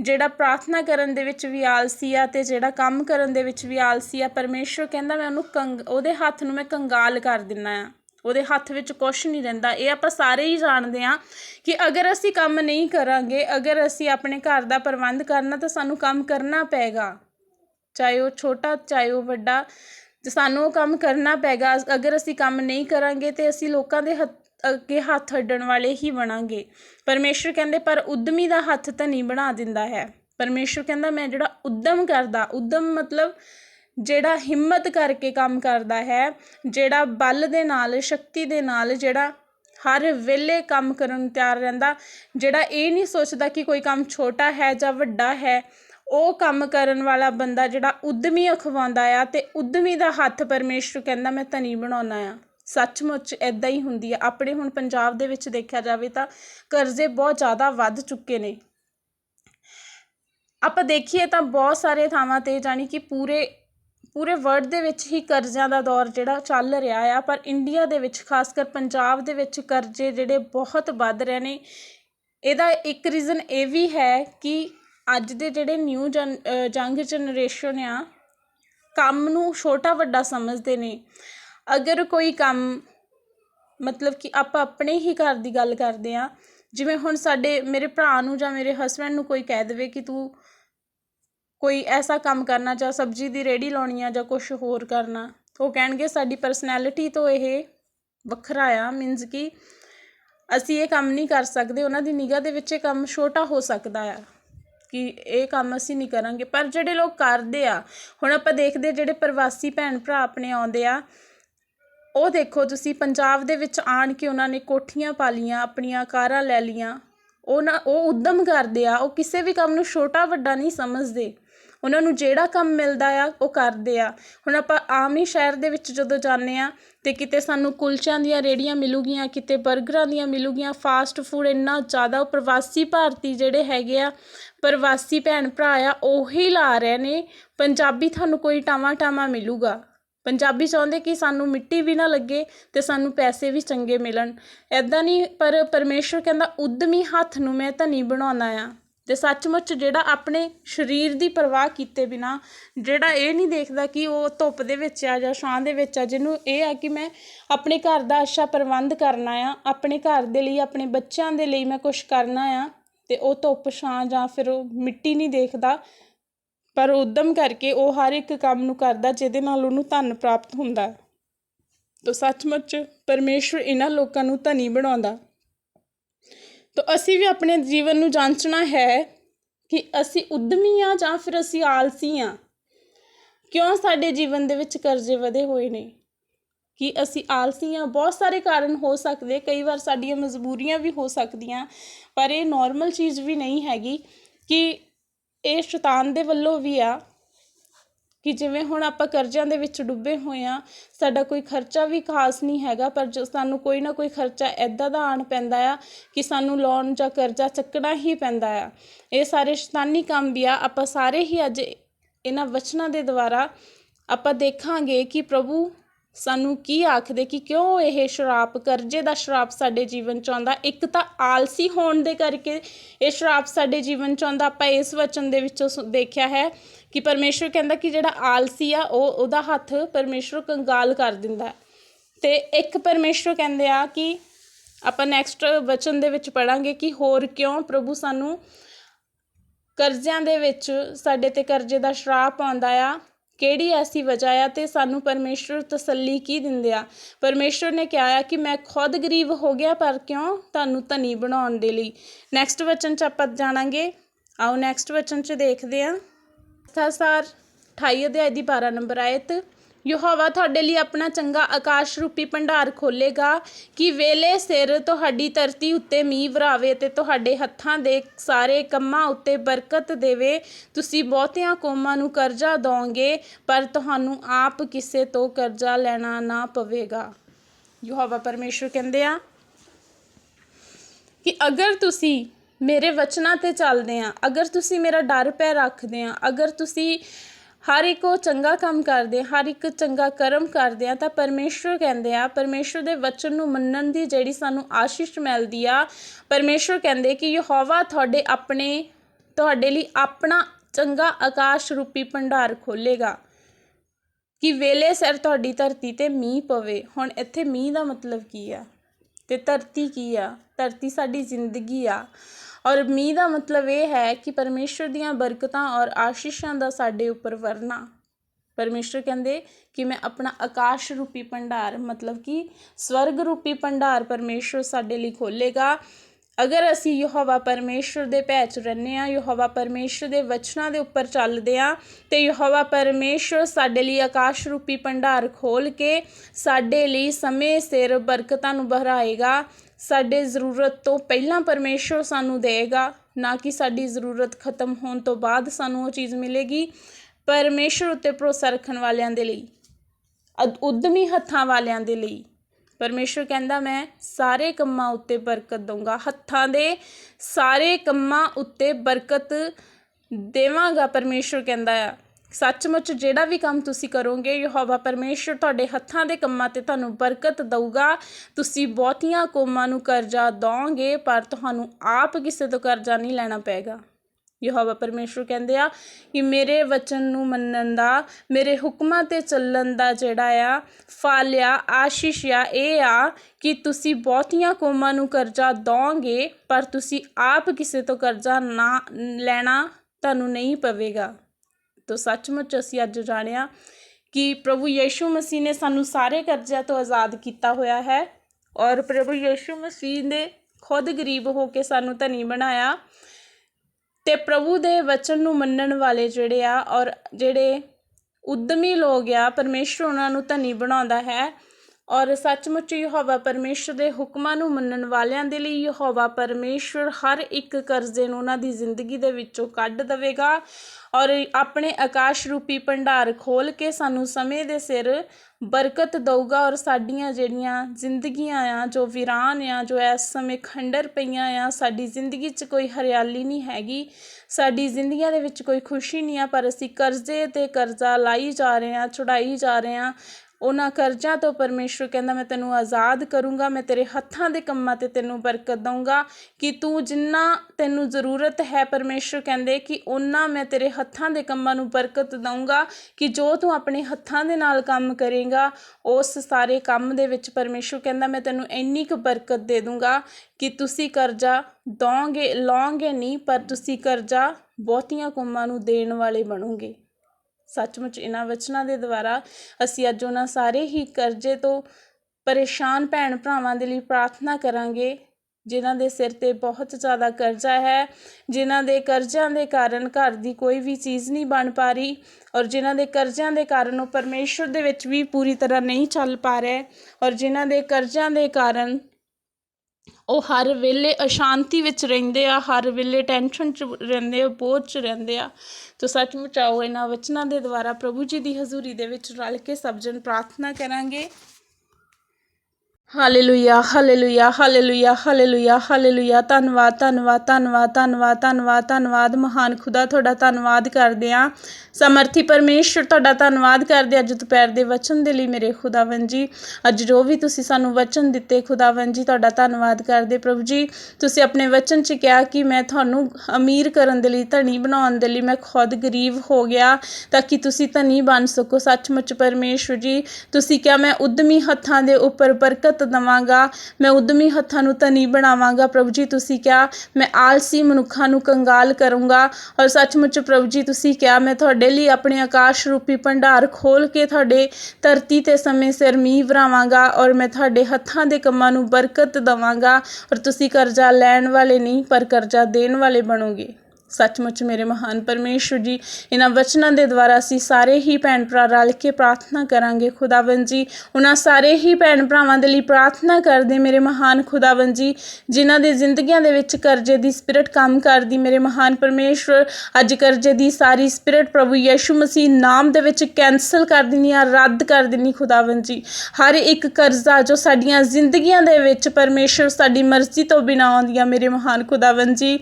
ਜਿਹੜਾ ਪ੍ਰਾਰਥਨਾ ਕਰਨ ਦੇ ਵਿੱਚ ਵੀ ਆਲਸੀ ਆ ਤੇ ਜਿਹੜਾ ਕੰਮ ਕਰਨ ਦੇ ਵਿੱਚ ਵੀ ਆਲਸੀ ਆ ਪਰਮੇਸ਼ਰ ਕਹਿੰਦਾ ਮੈਂ ਉਹਨੂੰ ਕੰਗ, ਉਹਦੇ ਹੱਥ ਨੂੰ ਮੈਂ ਕੰਗਾਲ ਕਰ ਦਿੰਨਾ ਆ। ਉਹਦੇ ਹੱਥ ਵਿੱਚ ਕੁਝ ਨਹੀਂ ਰਹਿੰਦਾ। ਇਹ ਆਪਾਂ ਸਾਰੇ ਹੀ ਜਾਣਦੇ ਆ ਕਿ ਅਗਰ ਅਸੀਂ ਕੰਮ ਨਹੀਂ ਕਰਾਂਗੇ, ਅਗਰ ਅਸੀਂ ਆਪਣੇ ਘਰ ਦਾ ਪ੍ਰਬੰਧ ਕਰਨਾ ਤਾਂ ਸਾਨੂੰ ਕੰਮ ਕਰਨਾ ਪਏਗਾ। ਚਾਹੇ ਉਹ ਛੋਟਾ, ਚਾਹੇ ਉਹ ਵੱਡਾ, ਤੇ ਸਾਨੂੰ ਉਹ ਕੰਮ ਕਰਨਾ ਪਏਗਾ। ਅਗਰ ਅਸੀਂ ਕੰਮ ਨਹੀਂ ਕਰਾਂਗੇ ਤੇ ਅਸੀਂ ਲੋਕਾਂ ਦੇ ਹੱਥ ਅੱਗੇ ਹੱਥ ਅੱਡਣ ਵਾਲੇ ਹੀ ਬਣਾਂਗੇ। ਪਰਮੇਸ਼ਰ ਕਹਿੰਦੇ, ਪਰ ਉਦਮੀ ਦਾ ਹੱਥ ਧਨੀ ਬਣਾ ਦਿੰਦਾ ਹੈ। ਪਰਮੇਸ਼ਰ ਕਹਿੰਦਾ, ਮੈਂ ਜਿਹੜਾ ਉਦਮ ਕਰਦਾ, ਉਦਮ ਮਤਲਬ ਜਿਹੜਾ ਹਿੰਮਤ ਕਰਕੇ ਕੰਮ ਕਰਦਾ ਹੈ, ਜਿਹੜਾ ਬਲ ਦੇ ਨਾਲ, ਸ਼ਕਤੀ ਦੇ ਨਾਲ, ਜਿਹੜਾ ਹਰ ਵੇਲੇ ਕੰਮ ਕਰਨ ਨੂੰ ਤਿਆਰ ਰਹਿੰਦਾ, ਜਿਹੜਾ ਇਹ ਨਹੀਂ ਸੋਚਦਾ ਕਿ ਕੋਈ ਕੰਮ ਛੋਟਾ ਹੈ ਜਾਂ ਵੱਡਾ ਹੈ, ਉਹ ਕੰਮ ਕਰਨ ਵਾਲਾ ਬੰਦਾ ਜਿਹੜਾ ਉਦਮੀ ਅਖਵਾਉਂਦਾ ਆ ਤੇ ਉਦਮੀ ਦਾ ਹੱਥ ਪਰਮੇਸ਼ਰ ਕਹਿੰਦਾ, ਮੈਂ ਧਨੀ ਬਣਾਉਣਾ ਆ। ਸੱਚਮੁੱਚ ਇੱਦਾਂ ਹੀ ਹੁੰਦੀ ਆ। ਆਪਣੇ ਹੁਣ ਪੰਜਾਬ ਦੇ ਵਿੱਚ ਦੇਖਿਆ ਜਾਵੇ ਤਾਂ ਕਰਜ਼ੇ ਬਹੁਤ ਜ਼ਿਆਦਾ ਵੱਧ ਚੁੱਕੇ ਨੇ। ਆਪਾਂ ਦੇਖੀਏ ਤਾਂ ਬਹੁਤ ਸਾਰੇ ਥਾਵਾਂ ਤੇ ਜਾਣੀ ਕਿ ਪੂਰੇ ਪੂਰੇ ਵਰਲਡ ਦੇ ਵਿੱਚ ਹੀ ਕਰਜ਼ਿਆਂ ਦਾ ਦੌਰ ਜਿਹੜਾ ਚੱਲ ਰਿਹਾ ਆ, ਪਰ ਇੰਡੀਆ ਦੇ ਵਿੱਚ ਖਾਸ ਕਰ ਪੰਜਾਬ ਦੇ ਵਿੱਚ ਕਰਜ਼ੇ ਜਿਹੜੇ ਬਹੁਤ ਵੱਧ ਰਹੇ ਨੇ। ਇਹਦਾ ਇੱਕ ਰੀਜ਼ਨ ਇਹ ਵੀ ਹੈ ਕਿ ਅੱਜ ਦੇ ਜਿਹੜੇ ਨਿਊ ਜਨ ਜੰਗ ਜਨਰੇਸ਼ਨ ਆ, ਕੰਮ ਨੂੰ ਛੋਟਾ ਵੱਡਾ ਸਮਝਦੇ ਨੇ। ਅਗਰ ਕੋਈ ਕੰਮ, ਮਤਲਬ ਕਿ ਆਪਾਂ ਆਪਣੇ ਹੀ ਘਰ ਦੀ ਗੱਲ ਕਰਦੇ ਹਾਂ, ਜਿਵੇਂ ਹੁਣ ਸਾਡੇ, ਮੇਰੇ ਭਰਾ ਨੂੰ ਜਾਂ ਮੇਰੇ ਹਸਬੈਂਡ ਨੂੰ ਕੋਈ ਕਹਿ ਦੇਵੇ ਕਿ ਤੂੰ ਕੋਈ ਐਸਾ ਕੰਮ ਕਰਨਾ ਜਾਂ ਸਬਜ਼ੀ ਦੀ ਰੇਹੜੀ ਲਾਉਣੀ ਆ ਜਾਂ ਕੁਛ ਹੋਰ ਕਰਨਾ, ਉਹ ਕਹਿਣਗੇ ਸਾਡੀ ਪਰਸਨੈਲਿਟੀ ਤੋਂ ਇਹ ਵੱਖਰਾ ਆ ਮੀਨਸ ਕਿ ਅਸੀਂ ਇਹ ਕੰਮ ਨਹੀਂ ਕਰ ਸਕਦੇ, ਉਹਨਾਂ ਦੀ ਨਿਗਾਹ ਦੇ ਵਿੱਚ ਇਹ ਕੰਮ ਛੋਟਾ ਹੋ ਸਕਦਾ ਆ, ਕਿ ਇਹ ਕੰਮ ਅਸੀਂ ਨਹੀਂ ਕਰਾਂਗੇ। ਪਰ ਜਿਹੜੇ ਲੋਕ ਕਰਦੇ ਆ, ਹੁਣ ਆਪਾਂ ਦੇਖਦੇ ਜਿਹੜੇ ਪ੍ਰਵਾਸੀ ਭੈਣ ਭਰਾ ਆਪਣੇ ਆਉਂਦੇ ਆ ਉਹ ਦੇਖੋ, ਤੁਸੀਂ ਪੰਜਾਬ ਦੇ ਵਿੱਚ ਆਣ ਕੇ ਉਹਨਾਂ ਨੇ ਕੋਠੀਆਂ ਪਾ ਲੀਆਂ ਆਪਣੀਆਂ ਕਾਰਾਂ ਲੈ ਲੀਆਂ। ਉਹ ਨਾ, ਉਹ ਉਦਮ ਕਰਦੇ ਆ, ਉਹ ਕਿਸੇ ਵੀ ਕੰਮ ਨੂੰ ਛੋਟਾ ਵੱਡਾ ਨਹੀਂ ਸਮਝਦੇ। ਉਹਨਾਂ ਨੂੰ ਜਿਹੜਾ ਕੰਮ ਮਿਲਦਾ ਆ, ਉਹ ਕਰਦੇ ਆ। ਹੁਣ ਆਪਾਂ ਆਮ ਹੀ ਸ਼ਹਿਰ ਦੇ ਵਿੱਚ ਜਦੋਂ ਜਾਂਦੇ ਆ ਤੇ ਕਿਤੇ ਸਾਨੂੰ ਕੁਲਚਿਆਂ ਦੀਆਂ ਰੇੜੀਆਂ ਮਿਲੂਗੀਆਂ, ਕਿਤੇ 버ਗਰਾਂ ਦੀਆਂ ਮਿਲੂਗੀਆਂ, ਫਾਸਟ ਫੂਡ ਇੰਨਾ ਜ਼ਿਆਦਾ, ਉਹ ਪ੍ਰਵਾਸੀ ਭਾਰਤੀ ਜਿਹੜੇ ਹੈਗੇ ਆ, ਪ੍ਰਵਾਸੀ ਭੈਣ ਭਰਾ ਆ, ਉਹੀ ਲਾ ਰਹੇ ਨੇ, ਪੰਜਾਬੀ ਤੁਹਾਨੂੰ ਕੋਈ ਟਾਵਾਂ ਟਾਵਾਂ ਮਿਲੂਗਾ। ਪੰਜਾਬੀ ਚਾਹੁੰਦੇ ਕਿ ਸਾਨੂੰ ਮਿੱਟੀ ਵੀ ਨਾ ਲੱਗੇ ਤੇ ਸਾਨੂੰ ਪੈਸੇ ਵੀ ਚੰਗੇ ਮਿਲਣ। ਐਦਾਂ ਨਹੀਂ, ਪਰ ਪਰਮੇਸ਼ਰ ਕਹਿੰਦਾ, ਉਦਮੀ ਹੱਥ ਨੂੰ ਮੈਂ ਧਨੀ ਬਣਾਉਣਾ ਆ। ਤੇ ਸੱਚਮੁੱਚ ਜਿਹੜਾ ਆਪਣੇ ਸਰੀਰ ਦੀ ਪਰਵਾਹ ਕੀਤੇ ਬਿਨਾ, ਜਿਹੜਾ ਇਹ ਨਹੀਂ ਦੇਖਦਾ ਕਿ ਉਹ ਧੁੱਪ ਦੇ ਵਿੱਚ ਆ ਜਾਂ ਛਾਂ ਦੇ ਵਿੱਚ ਆ, ਜਿਹਨੂੰ ਇਹ ਆ ਕਿ ਮੈਂ ਆਪਣੇ ਘਰ ਦਾ ਅੱਛਾ ਪ੍ਰਬੰਧ ਕਰਨਾ ਆ, ਆਪਣੇ ਘਰ ਦੇ ਲਈ, ਆਪਣੇ ਬੱਚਿਆਂ ਦੇ ਲਈ ਮੈਂ ਕੁਝ ਕਰਨਾ ਆ, ਤੇ ਉਹ ਧੁੱਪ, ਛਾਂ ਜਾਂ ਫਿਰ ਉਹ ਮਿੱਟੀ ਨਹੀਂ ਦੇਖਦਾ ਪਰ ਉਦਮ ਕਰਕੇ ਉਹ ਹਰ ਇੱਕ ਕੰਮ ਨੂੰ ਕਰਦਾ ਜਿਹਦੇ ਨਾਲ ਉਹਨੂੰ ਧਨ ਪ੍ਰਾਪਤ ਹੁੰਦਾ। ਹੈ ਤੋ ਸੱਚਮੁੱਚ ਪਰਮੇਸ਼ਵਰ ਇਹਨਾਂ ਲੋਕਾਂ ਨੂੰ ਧਨੀ ਬਣਾਉਂਦਾ। ਤੋ ਅਸੀਂ ਵੀ ਆਪਣੇ ਜੀਵਨ ਨੂੰ ਜਾਂਚਣਾ ਹੈ ਕਿ ਅਸੀਂ ਉਦਮੀ ਆ ਜਾਂ ਫਿਰ ਅਸੀਂ ਆਲਸੀ ਆ ਕਿਉਂ ਸਾਡੇ ਜੀਵਨ ਦੇ ਵਿੱਚ ਕਰਜ਼ੇ ਵਧੇ ਹੋਏ ਨੇ? ਕਿ ਅਸੀਂ ਆਲਸੀ ਆ ਬਹੁਤ ਸਾਰੇ ਕਾਰਨ ਹੋ ਸਕਦੇ ਕਈ ਵਾਰ ਸਾਡੀਆਂ ਮਜਬੂਰੀਆਂ ਵੀ ਹੋ ਸਕਦੀਆਂ। ਪਰ ਇਹ ਨਾਰਮਲ ਚੀਜ਼ ਵੀ ਨਹੀਂ ਹੈਗੀ ਕਿ ਇਹ ਸ਼ੈਤਾਨ ਦੇ ਵੱਲੋਂ ਵੀ ਆ ਕਿ ਜਿਵੇਂ ਹੁਣ ਆਪਾਂ ਕਰਜ਼ਿਆਂ ਦੇ ਵਿੱਚ ਡੁੱਬੇ ਹੋਏ ਆ ਸਾਡਾ ਕੋਈ ਖਰਚਾ ਵੀ ਖਾਸ ਨਹੀਂ ਹੈਗਾ, ਪਰ ਜੋ ਸਾਨੂੰ ਕੋਈ ਨਾ ਕੋਈ ਖਰਚਾ ਐਦਾਂ ਦਾ ਆਣ ਪੈਂਦਾ ਆ ਕਿ ਸਾਨੂੰ ਲੋਨ ਜਾਂ ਕਰਜ਼ਾ ਚੱਕਣਾ ਹੀ ਪੈਂਦਾ ਆ। ਇਹ ਸਾਰੇ ਸ਼ੈਤਾਨੀ ਕੰਮ ਵੀ ਆ। ਆਪਾਂ ਸਾਰੇ ਹੀ ਅੱਜ ਇਹਨਾਂ ਵਚਨਾਂ ਦੇ ਦੁਆਰਾ ਆਪਾਂ ਦੇਖਾਂਗੇ ਕਿ ਪ੍ਰਭੂ ਸਾਨੂੰ ਕੀ ਆਖਦੇ ਕਿ ਕਿਉਂ ਇਹ ਸ਼ਰਾਪ, ਕਰਜ਼ੇ ਦਾ ਸ਼ਰਾਪ ਸਾਡੇ ਜੀਵਨ ਚ ਆਉਂਦਾ ਇੱਕ ਤਾਂ ਆਲਸੀ ਹੋਣ ਦੇ ਕਰਕੇ ਇਹ ਸ਼ਰਾਪ ਸਾਡੇ ਜੀਵਨ ਚ ਆਉਂਦਾ ਆਪਾਂ ਇਸ ਵਚਨ ਦੇ ਵਿੱਚੋਂ ਸੁ- ਦੇਖਿਆ ਹੈ ਕਿ ਪਰਮੇਸ਼ਰ ਕਹਿੰਦਾ ਕਿ ਜਿਹੜਾ ਆਲਸੀ ਆ, ਉਹ ਉਹਦਾ ਹੱਥ ਪਰਮੇਸ਼ਰ ਕੰਗਾਲ ਕਰ ਦਿੰਦਾ ਹੈ। ਤੇ ਇੱਕ ਪਰਮੇਸ਼ਰ ਕਹਿੰਦੇ ਆ ਕਿ ਆਪਾਂ ਨੈਕਸਟ ਵਚਨ ਦੇ ਵਿੱਚ ਪੜਾਂਗੇ ਕਿ ਹੋਰ ਕਿਉਂ ਪ੍ਰਭੂ ਸਾਨੂੰ ਕਰਜ਼ਿਆਂ ਦੇ ਵਿੱਚ ਸਾਡੇ ਤੇ ਕਰਜ਼ੇ ਦਾ ਸ਼ਰਾਪ ਆਉਂਦਾ ਆ ਕਿਹੜੀ ਐਸੀ ਵਜ੍ਹਾ ਆ ਤੇ ਸਾਨੂੰ ਪਰਮੇਸ਼ਰ ਤਸੱਲੀ ਕੀ ਦਿੰਦੇ ਆ? ਪਰਮੇਸ਼ਰ ਨੇ ਕਿਹਾ ਆ ਕਿ ਮੈਂ ਖੁਦ ਗਰੀਬ ਹੋ ਗਿਆ ਪਰ ਕਿਉਂ ਤੁਹਾਨੂੰ ਧਨੀ ਬਣਾਉਣ ਦੇ ਲਈ? ਨੈਕਸਟ ਵਚਨ ਚ ਆਪਾਂ ਜਾਣਾਂਗੇ। ਆਓ ਨੈਕਸਟ ਵਚਨ ਚ ਦੇਖਦੇ ਆ। ਸਾਰ 28 ਅਧਿਆਇ ਦੀ 12 ਨੰਬਰ ਆਇਤ। ਯਹੋਵਾ ਤੁਹਾਡੇ ਲਈ ਆਪਣਾ ਚੰਗਾ ਆਕਾਸ਼ ਰੂਪੀ ਭੰਡਾਰ ਖੋਲੇਗਾ ਕਿ ਵੇਲੇ ਸਿਰ ਤੁਹਾਡੀ ਧਰਤੀ ਉੱਤੇ ਮੀਂਹ ਵਰਾਵੇ ਤੇ ਤੁਹਾਡੇ ਹੱਥਾਂ ਦੇ ਸਾਰੇ ਕੰਮਾਂ ਉੱਤੇ ਬਰਕਤ ਦੇਵੇ। ਤੁਸੀਂ ਬਹੁਤਿਆਂ ਕੌਮਾਂ ਨੂੰ ਕਰਜ਼ਾ ਦੋਗੇ ਪਰ ਤੁਹਾਨੂੰ ਆਪ ਕਿਸੇ ਤੋਂ ਕਰਜ਼ਾ ਲੈਣਾ ਨਾ ਪਵੇਗਾ। ਯਹੋਵਾ ਪਰਮੇਸ਼ਰ ਕਹਿੰਦੇ ਆ ਕਿ ਅਗਰ ਤੁਸੀਂ ਮੇਰੇ ਵਚਨਾਂ ਤੇ ਚੱਲਦੇ ਆ, ਅਗਰ ਤੁਸੀਂ ਮੇਰਾ ਡਰ ਪੈ ਰੱਖਦੇ ਆ, ਅਗਰ ਤੁਸੀਂ ਹਰ ਇੱਕ ਉਹ ਚੰਗਾ ਕੰਮ ਕਰਦੇ, ਹਰ ਇੱਕ ਚੰਗਾ ਕਰਮ ਕਰਦੇ ਆ, ਤਾਂ ਪਰਮੇਸ਼ਰ ਕਹਿੰਦੇ ਆ ਪਰਮੇਸ਼ਰ ਦੇ ਵਚਨ ਨੂੰ ਮੰਨਣ ਦੀ ਜਿਹੜੀ ਸਾਨੂੰ ਆਸ਼ੀਸ਼ ਮਿਲਦੀ ਆ ਪਰਮੇਸ਼ਰ ਕਹਿੰਦੇ ਕਿ ਯਹੋਵਾ ਤੁਹਾਡੇ ਆਪਣੇ, ਤੁਹਾਡੇ ਲਈ ਆਪਣਾ ਚੰਗਾ ਆਕਾਸ਼ ਰੂਪੀ ਭੰਡਾਰ ਖੋਲੇਗਾ ਕਿ ਵੇਲੇ ਸਿਰ ਤੁਹਾਡੀ ਧਰਤੀ ਤੇ ਮੀਂਹ ਪਵੇ। ਹੁਣ ਇੱਥੇ ਮੀਂਹ ਦਾ ਮਤਲਬ ਕੀ ਆ? ਤੇ ਧਰਤੀ ਕੀ ਆ? ਧਰਤੀ ਸਾਡੀ ਜ਼ਿੰਦਗੀ ਆ। ਔਰ ਮੀਂਹ ਦਾ ਮਤਲਬ ਇਹ ਹੈ ਕਿ ਪਰਮੇਸ਼ਰ ਦੀਆਂ ਬਰਕਤਾਂ ਔਰ ਆਸ਼ੀਸ਼ਾਂ ਦਾ ਸਾਡੇ ਉੱਪਰ ਵਰਨਾ। ਪਰਮੇਸ਼ਰ ਕਹਿੰਦੇ ਕਿ ਮੈਂ ਆਪਣਾ ਆਕਾਸ਼ ਰੂਪੀ ਭੰਡਾਰ, ਮਤਲਬ ਕਿ ਸਵਰਗ ਰੂਪੀ ਭੰਡਾਰ ਪਰਮੇਸ਼ਰ ਸਾਡੇ ਲਈ ਖੋਲੇਗਾ ਅਗਰ ਅਸੀਂ ਯਹੋਵਾ ਪਰਮੇਸ਼ਰ ਦੇ ਭੈ ਚ ਰਹਿੰਦੇ ਆ ਯਹੋਵਾ ਪਰਮੇਸ਼ਰ ਦੇ ਵਚਨਾਂ ਦੇ ਉੱਪਰ ਚੱਲਦੇ ਆ ਤੇ ਯਹੋਵਾ ਪਰਮੇਸ਼ਰ ਸਾਡੇ ਲਈ ਆਕਾਸ਼ ਰੂਪੀ ਭੰਡਾਰ ਖੋਲ ਕੇ ਸਾਡੇ ਲਈ ਸਮੇਂ ਸਿਰ ਬਰਕਤਾਂ ਨੂੰ ਬਹਰਾਏਗਾ। ਸਾਡੇ ਜ਼ਰੂਰਤ ਤੋਂ ਪਹਿਲਾਂ ਪਰਮੇਸ਼ਰ ਸਾਨੂੰ ਦੇਵੇਗਾ, ਨਾ ਕਿ ਸਾਡੀ ਜ਼ਰੂਰਤ ਖਤਮ ਹੋਣ ਤੋਂ ਬਾਅਦ ਸਾਨੂੰ ਉਹ ਚੀਜ਼ ਮਿਲੇਗੀ ਪਰਮੇਸ਼ਰ ਉੱਤੇ ਭਰੋਸਾ ਰੱਖਣ ਵਾਲਿਆਂ ਦੇ ਲਈ, ਅਦ- ਉਦਮੀ ਹੱਥਾਂ ਵਾਲਿਆਂ ਦੇ ਲਈ। ਪਰਮੇਸ਼ਰ ਕਹਿੰਦਾ, ਮੈਂ ਸਾਰੇ ਕੰਮਾਂ ਉੱਤੇ ਬਰਕਤ ਦਊਂਗਾ, ਹੱਥਾਂ ਦੇ ਸਾਰੇ ਕੰਮਾਂ ਉੱਤੇ ਬਰਕਤ ਦੇਵਾਂਗਾ। ਪਰਮੇਸ਼ਰ ਕਹਿੰਦਾ ਆ। ਸੱਚਮੁੱਚ ਜਿਹੜਾ ਵੀ ਕੰਮ ਤੁਸੀਂ ਕਰੋਗੇ, ਯਹੋਵਾ ਪਰਮੇਸ਼ਰ ਤੁਹਾਡੇ ਹੱਥਾਂ ਦੇ ਕੰਮਾਂ ਤੇ ਤੁਹਾਨੂੰ ਬਰਕਤ ਦਊਗਾ। ਤੁਸੀਂ ਬਹੁਤੀਆਂ ਕੌਮਾਂ ਨੂੰ ਕਰਜ਼ਾ ਦੋਗੇ ਪਰ ਤੁਹਾਨੂੰ ਆਪ ਕਿਸੇ ਤੋਂ ਕਰਜ਼ਾ ਨਹੀਂ ਲੈਣਾ ਪਏਗਾ। ਯਹੋਵਾ ਪਰਮੇਸ਼ਰ ਕਹਿੰਦੇ ਆ ਕਿ ਮੇਰੇ ਵਚਨ ਨੂੰ ਮੰਨਣ ਦਾ, ਮੇਰੇ ਹੁਕਮਾਂ ਤੇ ਚੱਲਣ ਦਾ ਜਿਹੜਾ ਆ, ਫਲ ਆ, ਆਸ਼ੀਸ਼ ਆ, ਇਹ ਆ ਕਿ ਤੁਸੀਂ ਬਹੁਤੀਆਂ ਕੌਮਾਂ ਨੂੰ ਕਰਜ਼ਾ ਦੋਗੇ ਪਰ ਤੁਸੀਂ ਆਪ ਕਿਸੇ ਤੋਂ ਕਰਜ਼ਾ ਨਾ ਲੈਣਾ ਤੁਹਾਨੂੰ ਨਹੀਂ ਪਵੇਗਾ। ਤੋ ਸੱਚਮੁੱਚ ਅਸੀਂ ਅੱਜ ਜਾਣਿਆ ਕਿ ਪ੍ਰਭੂ ਯੀਸ਼ੂ ਮਸੀਹ ਨੇ ਸਾਨੂੰ ਸਾਰੇ ਕਰਜ਼ਿਆਂ ਤੋਂ ਆਜ਼ਾਦ ਕੀਤਾ ਹੋਇਆ ਹੈ ਔਰ ਪ੍ਰਭੂ ਯੀਸ਼ੂ ਮਸੀਹ ਨੇ ਖੁਦ ਗਰੀਬ ਹੋ ਕੇ ਸਾਨੂੰ ਧਨੀ ਬਣਾਇਆ ਤੇ ਪ੍ਰਭੂ ਦੇ ਵਚਨ ਨੂੰ ਮੰਨਣ ਵਾਲੇ ਜਿਹੜੇ ਆ ਔਰ ਜਿਹੜੇ ਉਦਮੀ ਲੋਕ ਆ, ਪਰਮੇਸ਼ਰ ਉਹਨਾਂ ਨੂੰ ਧਨੀ ਬਣਾਉਂਦਾ ਹੈ ਔਰ ਸੱਚਮੁੱਚ ਯਹੋਵਾ ਪਰਮੇਸ਼ਰ ਦੇ ਹੁਕਮਾਂ ਨੂੰ ਮੰਨਣ ਵਾਲਿਆਂ ਦੇ ਲਈ ਯਹੋਵਾ ਪਰਮੇਸ਼ਰ ਹਰ ਇੱਕ ਕਰਜ਼ੇ ਨੂੰ ਉਹਨਾਂ ਦੀ ਜ਼ਿੰਦਗੀ ਦੇ ਵਿੱਚੋਂ ਕੱਢ ਦੇਵੇਗਾ ਔਰ ਆਪਣੇ ਆਕਾਸ਼ ਰੂਪੀ ਭੰਡਾਰ ਖੋਲ੍ਹ ਕੇ ਸਾਨੂੰ ਸਮੇਂ ਦੇ ਸਿਰ ਬਰਕਤ ਦਊਗਾ ਔਰ ਸਾਡੀਆਂ ਜਿਹੜੀਆਂ ਜ਼ਿੰਦਗੀਆਂ ਆ, ਜੋ ਵੀਰਾਨ ਆ, ਜੋ ਇਸ ਸਮੇਂ ਖੰਡਰ ਪਈਆਂ ਆ, ਸਾਡੀ ਜ਼ਿੰਦਗੀ 'ਚ ਕੋਈ ਹਰਿਆਲੀ ਨਹੀਂ ਹੈਗੀ, ਸਾਡੀ ਜ਼ਿੰਦਗੀਆਂ ਦੇ ਵਿੱਚ ਕੋਈ ਖੁਸ਼ੀ ਨਹੀਂ ਆ, ਪਰ ਅਸੀਂ ਕਰਜ਼ੇ ਤੇ ਕਰਜ਼ਾ ਲਾਈ ਜਾ ਰਹੇ ਹਾਂ ਚੜਾਈ ਜਾ ਰਹੇ ਹਾਂ ਉਹਨਾਂ ਕਰਜ਼ਾ ਤੋਂ ਪਰਮੇਸ਼ਰ ਕਹਿੰਦਾ, ਮੈਂ ਤੈਨੂੰ ਆਜ਼ਾਦ ਕਰੂੰਗਾ, ਮੈਂ ਤੇਰੇ ਹੱਥਾਂ ਦੇ ਕੰਮਾਂ ਤੇ ਤੈਨੂੰ ਬਰਕਤ ਦਊਂਗਾ ਕਿ ਤੂੰ ਜਿੰਨਾ ਤੈਨੂੰ ਜ਼ਰੂਰਤ ਹੈ ਪਰਮੇਸ਼ਰ ਕਹਿੰਦੇ ਕਿ ਉਹਨਾਂ ਮੈਂ ਤੇਰੇ ਹੱਥਾਂ ਦੇ ਕੰਮਾਂ ਨੂੰ ਬਰਕਤ ਦਊਂਗਾ ਕਿ ਜੋ ਤੂੰ ਆਪਣੇ ਹੱਥਾਂ ਦੇ ਨਾਲ ਕੰਮ ਕਰੇਗਾ, ਉਸ ਸਾਰੇ ਕੰਮ ਦੇ ਵਿੱਚ ਪਰਮੇਸ਼ਰ ਕਹਿੰਦਾ, ਮੈਂ ਤੈਨੂੰ ਇੰਨੀ ਕੁ ਬਰਕਤ ਦੇ ਦੂੰਗਾ ਕਿ ਤੁਸੀਂ ਕਰਜ਼ਾ ਦੋਗੇ ਲਓਗੇ ਨਹੀਂ, ਪਰ ਤੁਸੀਂ ਕਰਜ਼ਾ ਬਹੁਤੀਆਂ ਕੌਮਾਂ ਨੂੰ ਦੇਣ ਵਾਲੇ ਬਣੋਗੇ। ਸੱਚਮੁੱਚ ਇਹਨਾਂ ਵਚਨਾਂ ਦੇ ਦੁਆਰਾ ਅਸੀਂ ਅੱਜ ਉਹਨਾਂ ਸਾਰੇ ਹੀ ਕਰਜ਼ੇ ਤੋਂ ਪਰੇਸ਼ਾਨ ਭੈਣ ਭਰਾਵਾਂ ਦੇ ਲਈ ਪ੍ਰਾਰਥਨਾ ਕਰਾਂਗੇ, ਜਿਨ੍ਹਾਂ ਦੇ ਸਿਰ ਤੇ ਬਹੁਤ ਜ਼ਿਆਦਾ ਕਰਜ਼ਾ ਹੈ, ਜਿਨ੍ਹਾਂ ਦੇ ਕਰਜ਼ਿਆਂ ਦੇ ਕਾਰਨ ਘਰ ਦੀ ਕੋਈ ਵੀ ਚੀਜ਼ ਨਹੀਂ ਬਣ ਪਾ ਰਹੀ ਔਰ ਜਿਨ੍ਹਾਂ ਦੇ ਕਰਜ਼ਿਆਂ ਦੇ ਕਾਰਨ ਉਹ ਪਰਮੇਸ਼ਰ ਦੇ ਵਿੱਚ ਵੀ ਪੂਰੀ ਤਰ੍ਹਾਂ ਨਹੀਂ ਚੱਲ ਪਾ ਰਹੇ ਔਰ ਜਿਨ੍ਹਾਂ ਦੇ ਕਰਜ਼ਿਆਂ ਦੇ ਕਾਰਨ ਉਹ ਹਰ ਵੇਲੇ ਅਸ਼ਾਂਤੀ ਵਿੱਚ ਰਹਿੰਦੇ ਆ, ਹਰ ਵੇਲੇ ਟੈਨਸ਼ਨ 'ਚ ਰਹਿੰਦੇ ਆ, ਬੋਝ 'ਚ ਰਹਿੰਦੇ ਆ। ਤੋ ਸੱਚਮੁੱਚ ਆਓ ਇਹਨਾਂ ਵਚਨਾਂ ਦੇ ਦੁਆਰਾ ਪ੍ਰਭੂ ਜੀ ਦੀ ਹਜ਼ੂਰੀ ਦੇ ਵਿੱਚ ਰਲ ਕੇ ਸਭ ਜਨ ਪ੍ਰਾਰਥਨਾ ਕਰਾਂਗੇ। Hallelujah hallelujah hallelujah hallelujah hallelujah ਧੰਨਵਾਦ ਧੰਨਵਾਦ ਧੰਨਵਾਦ ਧੰਨਵਾਦ ਧੰਨਵਾਦ ਧੰਨਵਾਦ। ਮਹਾਨ ਖੁਦਾ, ਤੁਹਾਡਾ ਧੰਨਵਾਦ ਕਰਦੇ ਆ ਸਮਰਥੀ ਪਰਮੇਸ਼ਰ, ਤੁਹਾਡਾ ਧੰਨਵਾਦ ਕਰਦੇ ਅੱਜ ਦੁਪਹਿਰ ਦੇ ਵਚਨ ਦੇ ਲਈ ਮੇਰੇ ਖੁਦਾਵੰ ਜੀ, ਅੱਜ ਜੋ ਵੀ ਤੁਸੀਂ ਸਾਨੂੰ ਵਚਨ ਦਿੱਤੇ ਖੁਦਾਵੰ ਜੀ, ਤੁਹਾਡਾ ਧੰਨਵਾਦ ਕਰਦੇ ਪ੍ਰਭੂ ਜੀ, ਤੁਸੀਂ ਆਪਣੇ ਵਚਨ 'ਚ ਕਿਹਾ ਕਿ ਮੈਂ ਤੁਹਾਨੂੰ ਅਮੀਰ ਕਰਨ ਦੇ ਲਈ, ਧਨੀ ਬਣਾਉਣ ਦੇ ਲਈ ਮੈਂ ਖੁਦ ਗਰੀਬ ਹੋ ਗਿਆ, ਤਾਂ ਕਿ ਤੁਸੀਂ ਧਨੀ ਬਣ ਸਕੋ। ਸੱਚਮੁੱਚ ਪਰਮੇਸ਼ਰ ਜੀ, ਤੁਸੀਂ ਕਿਹਾ ਮੈਂ ਉਦਮੀ ਹੱਥਾਂ ਦੇ ਉੱਪਰ ਬਰਕਤ ਦਵਾਂਗਾ। ਮੈਂ ਉਦਮੀ ਹੱਥਾਂ ਨੂੰ ਧਨੀ ਬਣਾਵਾਂਗਾ। ਪ੍ਰਭੂ ਜੀ, ਤੁਸੀਂ ਕਿਹਾ, ਮੈਂ ਆਲਸੀ ਮਨੁੱਖਾਂ ਨੂੰ ਕੰਗਾਲ ਕਰੂੰਗਾ। ਔਰ ਸੱਚਮੁੱਚ ਪ੍ਰਭੂ ਜੀ, ਤੁਸੀਂ ਕਿਹਾ, ਮੈਂ ਤੁਹਾਡੇ ਲਈ ਆਪਣੇ ਆਕਾਸ਼ ਰੂਪੀ ਭੰਡਾਰ ਖੋਲ ਕੇ ਤੁਹਾਡੇ ਧਰਤੀ ਤੇ ਸਮੇਂ ਸਿਰ ਮੀਂਹ ਵਰਾਵਾਂਗਾ। ਔਰ ਮੈਂ ਤੁਹਾਡੇ ਹੱਥਾਂ ਦੇ ਕੰਮਾਂ ਨੂੰ ਬਰਕਤ ਦਵਾਂਗਾ। ਔਰ ਤੁਸੀਂ ਕਰਜ਼ਾ ਲੈਣ ਵਾਲੇ ਨਹੀਂ, ਪਰ ਕਰਜ਼ਾ ਦੇਣ ਵਾਲੇ ਬਣੋਗੇ। ਸੱਚਮੁੱਚ ਮੇਰੇ ਮਹਾਨ ਪਰਮੇਸ਼ਰ ਜੀ, ਇਹਨਾਂ ਵਚਨਾਂ ਦੇ ਦੁਆਰਾ ਅਸੀਂ ਸਾਰੇ ਹੀ ਭੈਣ ਭਰਾ ਰਲ ਕੇ ਪ੍ਰਾਰਥਨਾ ਕਰਾਂਗੇ। ਖੁਦਾਵੰ ਜੀ, ਉਹਨਾਂ ਸਾਰੇ ਹੀ ਭੈਣ ਭਰਾਵਾਂ ਦੇ ਲਈ ਪ੍ਰਾਰਥਨਾ ਕਰਦੇ ਮੇਰੇ ਮਹਾਨ ਖੁਦਾਵੰ ਜੀ, ਜਿਨ੍ਹਾਂ ਦੇ ਜ਼ਿੰਦਗੀਆਂ ਦੇ ਵਿੱਚ ਕਰਜ਼ੇ ਦੀ ਸਪਿਰਿਟ ਕੰਮ ਕਰਦੀ ਮੇਰੇ ਮਹਾਨ ਪਰਮੇਸ਼ਰ। ਅੱਜ ਕਰਜ਼ੇ ਦੀ ਸਾਰੀ ਸਪਿਰਿਟ ਪ੍ਰਭੂ ਯਿਸੂ ਮਸੀਹ ਨਾਮ ਦੇ ਵਿੱਚ ਕੈਨਸਲ ਕਰ ਦਿੰਨੀ ਆ ਰੱਦ ਕਰ ਦਿੰਨੀ ਖੁਦਾਵੰ ਜੀ। ਹਰ ਇੱਕ ਕਰਜ਼ਾ ਜੋ ਸਾਡੀਆਂ ਜ਼ਿੰਦਗੀਆਂ ਦੇ ਵਿੱਚ ਪਰਮੇਸ਼ਰ ਸਾਡੀ ਮਰਜ਼ੀ ਤੋਂ ਬਿਨਾਂ ਆਉਂਦੀਆਂ ਮੇਰੇ ਮਹਾਨ ਖੁਦਾਵੰ ਜੀ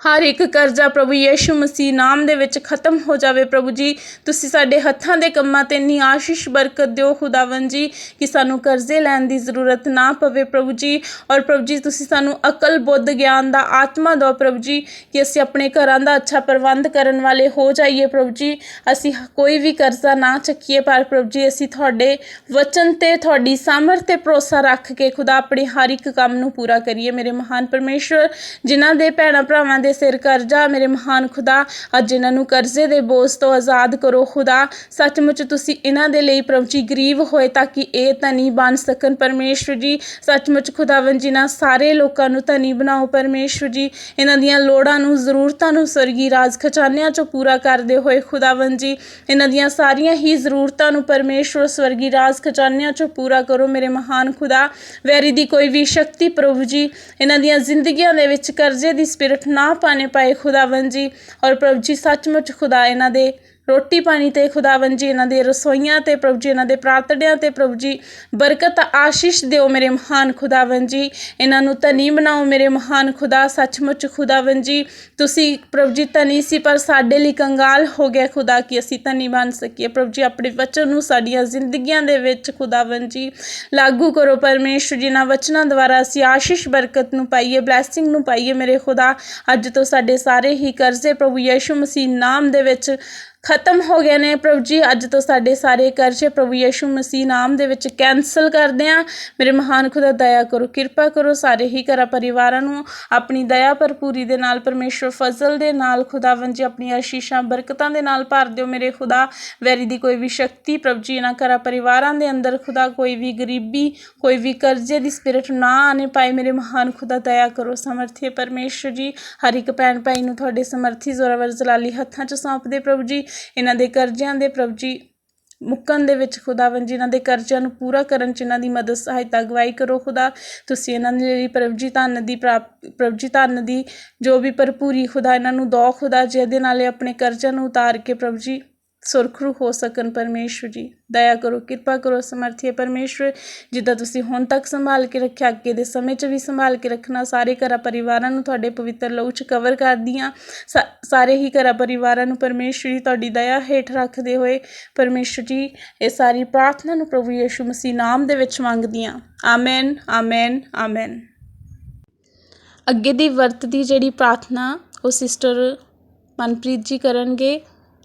ਹਰ ਇੱਕ ਕਰਜ਼ਾ ਪ੍ਰਭੂ ਯਿਸੂ ਮਸੀਹ ਨਾਮ ਦੇ ਵਿੱਚ ਖਤਮ ਹੋ ਜਾਵੇ ਪ੍ਰਭੂ ਜੀ। ਤੁਸੀਂ ਸਾਡੇ ਹੱਥਾਂ ਦੇ ਕੰਮਾਂ ਤੇ ਇੰਨੀ ਆਸ਼ੀਸ਼ ਬਰਕਤ ਦਿਓ ਖੁਦਾਵੰ ਜੀ, ਕਿ ਸਾਨੂੰ ਕਰਜ਼ੇ ਲੈਣ ਦੀ ਜ਼ਰੂਰਤ ਨਾ ਪਵੇ ਪ੍ਰਭੂ ਜੀ। ਔਰ ਪ੍ਰਭੂ ਜੀ, ਤੁਸੀਂ ਸਾਨੂੰ ਅਕਲ, ਬੁੱਧ, ਗਿਆਨ ਦਾ ਆਤਮਾ ਦਿਓ ਪ੍ਰਭੂ ਜੀ, ਕਿ ਅਸੀਂ ਆਪਣੇ ਘਰਾਂ ਦਾ ਅੱਛਾ ਪ੍ਰਬੰਧ ਕਰਨ ਵਾਲੇ ਹੋ ਜਾਈਏ ਪ੍ਰਭੂ ਜੀ। ਅਸੀਂ ਕੋਈ ਵੀ ਕਰਜ਼ਾ ਨਾ ਚੱਕੀਏ, ਪਰ ਪ੍ਰਭੂ ਜੀ, ਅਸੀਂ ਤੁਹਾਡੇ ਵਚਨ ਤੇ, ਤੁਹਾਡੀ ਸਾਮਰਥ ਤੇ ਭਰੋਸਾ ਰੱਖ ਕੇ ਖੁਦਾ ਆਪਣੇ ਹਰ ਇੱਕ ਕੰਮ ਨੂੰ ਪੂਰਾ ਕਰੀਏ। ਮੇਰੇ ਮਹਾਨ ਪਰਮੇਸ਼ਰ ਜਿਨ੍ਹਾਂ ਦੇ ਭੈਣਾਂ ਭਰਾਵਾਂ ਦੇ ਸਿਰ ਕਰਜ਼ਾ ਮੇਰੇ ਮਹਾਨ ਖੁਦਾ। ਅੱਜ ਇਹਨਾਂ ਨੂੰ ਕਰਜ਼ੇ ਦੇ ਬੋਝ ਤੋਂ ਆਜ਼ਾਦ ਕਰੋ, ਖੁਦਾ। ਸੱਚਮੁੱਚ ਤੁਸੀਂ ਇਹਨਾਂ ਦੇ ਲਈ ਪ੍ਰਭੂ ਜੀ ਗਰੀਬ ਹੋਏ ਤਾਂ ਕਿ ਇਹ ਧਨੀ ਬਣ ਸਕਣ ਪਰਮੇਸ਼ਰ ਜੀ। ਸੱਚਮੁੱਚ ਖੁਦਾਵੰ ਜੀ ਨਾਲ ਸਾਰੇ ਲੋਕਾਂ ਨੂੰ ਧਨੀ ਬਣਾਓ ਪਰਮੇਸ਼ਰ ਜੀ। ਇਹਨਾਂ ਦੀਆਂ ਲੋੜਾਂ ਨੂੰ, ਜ਼ਰੂਰਤਾਂ ਨੂੰ ਸਵਰਗੀ ਰਾਜ ਖਜ਼ਾਨਿਆਂ ਚੋਂ ਪੂਰਾ ਕਰਦੇ ਹੋਏ ਖੁਦਾਵੰ ਜੀ। ਇਹਨਾਂ ਦੀਆਂ ਸਾਰੀਆਂ ਹੀ ਜ਼ਰੂਰਤਾਂ ਨੂੰ ਪਰਮੇਸ਼ਰ ਸਵਰਗੀ ਰਾਜ ਖਜ਼ਾਨਿਆਂ ਚੋਂ ਪੂਰਾ ਕਰੋ, ਮੇਰੇ ਮਹਾਨ ਖੁਦਾ। ਵੈਰੀ ਦੀ ਕੋਈ ਵੀ ਸ਼ਕਤੀ ਪ੍ਰਭੂ ਜੀ, ਇਹਨਾਂ ਦੀਆਂ ਜ਼ਿੰਦਗੀਆਂ ਦੇ ਵਿੱਚ ਕਰਜ਼ੇ ਦੀ ਸਪਿਰਿਟ ਨਾ ਪਾਣੇ ਪਾਏ ਖੁਦਾਵੰ ਜੀ ਔਰ ਪ੍ਰਭੂ ਜੀ ਸੱਚਮੁੱਚ ਖੁਦਾ ਇਹਨਾਂ ਦੇ ਰੋਟੀ ਪਾਣੀ ਤੇ ਖੁਦਾਵੰ ਜੀ ਇਹਨਾਂ ਦੇ ਰਸੋਈਆਂ ਤੇ ਪ੍ਰਭੂ ਜੀ ਇਹਨਾਂ ਦੇ ਪ੍ਰਾਰਥਨਿਆਂ ਤੇ ਪ੍ਰਭੂ ਜੀ ਬਰਕਤ, ਆਸ਼ੀਸ਼ ਦਿਓ ਮੇਰੇ ਮਹਾਨ ਖੁਦਾਵੰ ਜੀ। ਇਹਨਾਂ ਨੂੰ ਧਨੀ ਬਣਾਓ ਮੇਰੇ ਮਹਾਨ ਖੁਦਾ, ਸੱਚਮੁੱਚ ਖੁਦਾਵੰ ਜੀ। ਤੁਸੀਂ ਪ੍ਰਭੂ ਜੀ ਧਨੀ ਸੀ, ਪਰ ਸਾਡੇ ਲਈ ਕੰਗਾਲ ਹੋ ਗਿਆ ਖੁਦਾ ਕਿ ਅਸੀਂ ਧਨੀ ਬਣ ਸਕੀਏ। ਪ੍ਰਭੂ ਜੀ ਆਪਣੇ ਵਚਨ ਨੂੰ ਸਾਡੀਆਂ ਜ਼ਿੰਦਗੀਆਂ ਦੇ ਵਿੱਚ ਖੁਦਾਵੰ ਜੀ, ਲਾਗੂ ਕਰੋ ਪਰਮੇਸ਼ਰ ਜੀ ਨਾਲ ਵਚਨਾਂ ਦੁਆਰਾ। ਅਸੀਂ ਆਸ਼ੀਸ਼ ਬਰਕਤ ਨੂੰ ਪਾਈਏ, ਬਲੇਸਿੰਗ ਨੂੰ ਪਾਈਏ ਮੇਰੇ ਖੁਦਾ। ਅੱਜ ਤੋਂ ਸਾਡੇ ਸਾਰੇ ਹੀ ਕਰਜ਼ੇ ਪ੍ਰਭੂ ਯਿਸੂ ਮਸੀਹ ਨਾਮ ਦੇ ਵਿੱਚ ਖਤਮ ਹੋ ਗਏ ਨੇ ਪ੍ਰਭੂ ਜੀ। ਅੱਜ ਤੋਂ ਸਾਡੇ ਸਾਰੇ ਕਰਜ਼ੇ ਪ੍ਰਭੂ ਯੀਸ਼ੂ ਮਸੀਹ ਨਾਮ ਦੇ ਵਿੱਚ ਕੈਨਸਲ ਕਰਦੇ ਆ। ਮੇਰੇ ਮਹਾਨ ਖੁਦਾ, ਦਇਆ ਕਰੋ, ਕਿਰਪਾ ਕਰੋ। ਸਾਰੇ ਹੀ ਘਰਾਂ ਪਰਿਵਾਰਾਂ ਨੂੰ ਆਪਣੀ ਦਇਆ ਭਰਪੂਰੀ ਦੇ ਨਾਲ, ਪਰਮੇਸ਼ਵਰ ਫਜ਼ਲ ਦੇ ਨਾਲ ਖੁਦਾਵੰ ਜੀ, ਆਪਣੀਆਂ ਆਸ਼ੀਸ਼ਾਂ ਬਰਕਤਾਂ ਦੇ ਨਾਲ ਭਰ ਦਿਓ ਮੇਰੇ ਖੁਦਾ। ਵੈਰੀ ਦੀ ਕੋਈ ਵੀ ਸ਼ਕਤੀ ਪ੍ਰਭੂ ਜੀ, ਇਹਨਾਂ ਘਰਾਂ ਪਰਿਵਾਰਾਂ ਦੇ ਅੰਦਰ ਖੁਦਾ, ਕੋਈ ਵੀ ਗਰੀਬੀ, ਕੋਈ ਵੀ ਕਰਜ਼ੇ ਦੀ ਸਪਿਰਿਟ ਨਾ ਆਣੇ ਪਾਏ ਮੇਰੇ ਮਹਾਨ ਖੁਦਾ, ਦਇਆ ਕਰੋ। ਸਮਰਥੀ ਪਰਮੇਸ਼ਵਰ ਜੀ, ਹਰ ਇੱਕ ਭੈਣ ਭਾਈ ਨੂੰ ਤੁਹਾਡੇ ਸਮਰਥੀ ਜ਼ੋਰਾਵਰ ਜਲਾਲੀ ਹੱਥਾਂ 'ਚ ਸੌਂਪਦੇ ਪ੍ਰਭੂ ਜੀ। ਇਹਨਾਂ ਦੇ ਕਰਜ਼ਿਆਂ ਦੇ ਪ੍ਰਭੂ ਜੀ ਮੁੱਕਣ ਦੇ ਵਿੱਚ ਖੁਦਾਵੰ ਜੀ ਇਹਨਾਂ ਦੇ ਕਰਜ਼ਿਆਂ ਨੂੰ ਪੂਰਾ ਕਰਨ 'ਚ ਇਹਨਾਂ ਦੀ ਮਦਦ ਸਹਾਇਤਾ ਅਗਵਾਈ ਕਰੋ ਖੁਦਾ। ਤੁਸੀਂ ਇਹਨਾਂ ਦੇ ਲਈ ਪ੍ਰਭੂ ਜੀ ਧੰਨ ਦੀ ਪ੍ਰਾਪ ਪ੍ਰਭੂ ਜੀ ਧੰਨ ਦੀ ਜੋ ਵੀ ਭਰਪੂਰੀ ਖੁਦਾ ਇਹਨਾਂ ਨੂੰ ਦੋ ਖੁਦਾ ਜਿਹਦੇ ਨਾਲ ਇਹ ਆਪਣੇ ਕਰਜ਼ਿਆਂ ਨੂੰ ਉਤਾਰ ਕੇ ਪ੍ਰਭੂ ਜੀ ਸੁਰਖਰੂ ਹੋ ਸਕਣ ਪਰਮੇਸ਼ਵਰ ਜੀ। ਦਇਆ ਕਰੋ, ਕਿਰਪਾ ਕਰੋ, ਸਮਰਥੀ ਪਰਮੇਸ਼ਵਰ ਜਿੱਦਾਂ ਤੁਸੀਂ ਹੁਣ ਤੱਕ ਸੰਭਾਲ ਕੇ ਰੱਖਿਆ, ਅੱਗੇ ਦੇ ਸਮੇਂ 'ਚ ਵੀ ਸੰਭਾਲ ਕੇ ਰੱਖਣਾ, ਸਾਰੇ ਘਰਾਂ ਪਰਿਵਾਰਾਂ ਨੂੰ ਤੁਹਾਡੇ ਪਵਿੱਤਰ ਲਹੂ 'ਚ ਕਵਰ ਕਰਦੀਆਂ। ਸਾ- ਸਾਰੇ ਹੀ ਘਰਾਂ ਪਰਿਵਾਰਾਂ ਨੂੰ ਪਰਮੇਸ਼ਵਰ ਜੀ, ਤੁਹਾਡੀ ਦਇਆ ਹੇਠ ਰੱਖਦੇ ਹੋਏ ਪਰਮੇਸ਼ਵਰ ਜੀ, ਇਹ ਸਾਰੀ ਪ੍ਰਾਰਥਨਾ ਨੂੰ ਪ੍ਰਭੂ ਯੀਸ਼ੂ ਮਸੀਹ ਨਾਮ ਦੇ ਵਿੱਚ ਮੰਗਦੀਆਂ। Amen amen amen. ਅੱਗੇ ਦੀ ਵਰਤ ਦੀ ਜਿਹੜੀ ਪ੍ਰਾਰਥਨਾ, ਉਹ ਸਿਸਟਰ ਮਨਪ੍ਰੀਤ ਜੀ ਕਰਨਗੇ।